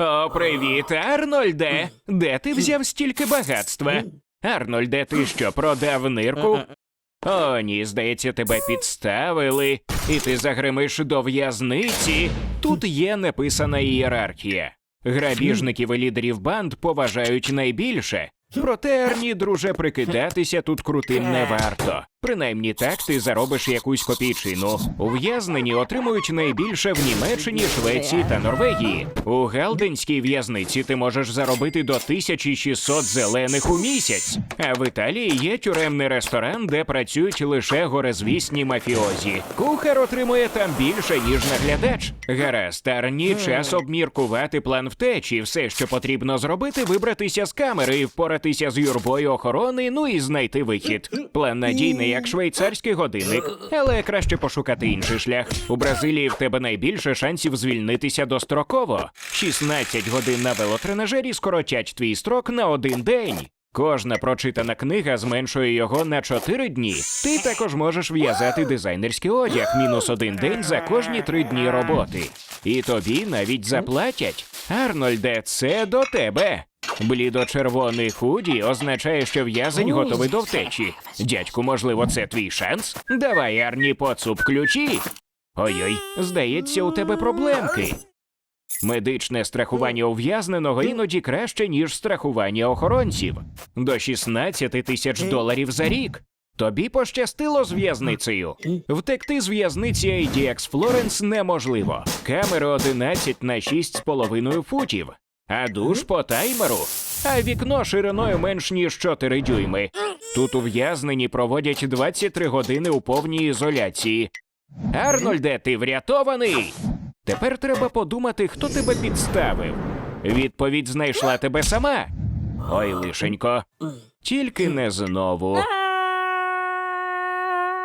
О, привіт, Арнольде! Де ти взяв стільки багатства? Арнольде, ти що, продав нирку? О, ні, здається, тебе підставили, і ти загримиш до в'язниці. Тут є неписана ієрархія. Грабіжників і лідерів банд поважають найбільше. Проте, Арні, друже, прикидатися тут крутим не варто. Принаймні так ти заробиш якусь копійчину. Ув'язнені отримують найбільше в Німеччині, Швеції та Норвегії. У Галденській в'язниці ти можеш заробити до 1600 зелених у місяць. А в Італії є тюремний ресторан, де працюють лише горезвісні мафіозі. Кухар отримує там більше, ніж наглядач. Гаразд, Арні, час обміркувати план втечі. Все, що потрібно зробити, вибратися з камери впоратися з юрбою охорони, ну і знайти вихід. План надійний, як швейцарський годинник, але краще пошукати інший шлях. У Бразилії в тебе найбільше шансів звільнитися достроково. 16 годин на велотренажері скоротять твій строк на один день. Кожна прочитана книга зменшує його на 4 дні. Ти також можеш в'язати дизайнерський одяг мінус один день за кожні три дні роботи. І тобі навіть заплатять. Арнольде, це до тебе. Блідо-червоний худі означає, що в'язень готовий до втечі. Дядьку, можливо, це твій шанс? Давай, Арні, поцуп ключі. Ой-ой, здається, у тебе проблемки. Медичне страхування ув'язненого іноді краще, ніж страхування охоронців. До 16 тисяч доларів за рік. Тобі пощастило з в'язницею. Втекти з в'язниці ADX Florence неможливо. Камери 11 на 6,5 футів, а душ по таймеру, а вікно шириною менш ніж 4 дюйми. Тут ув'язнені проводять 23 години у повній ізоляції. Арнольде, ти врятований. Тепер треба подумати, хто тебе підставив. Відповідь знайшла тебе сама. Ой, лишенько. Тільки не знову.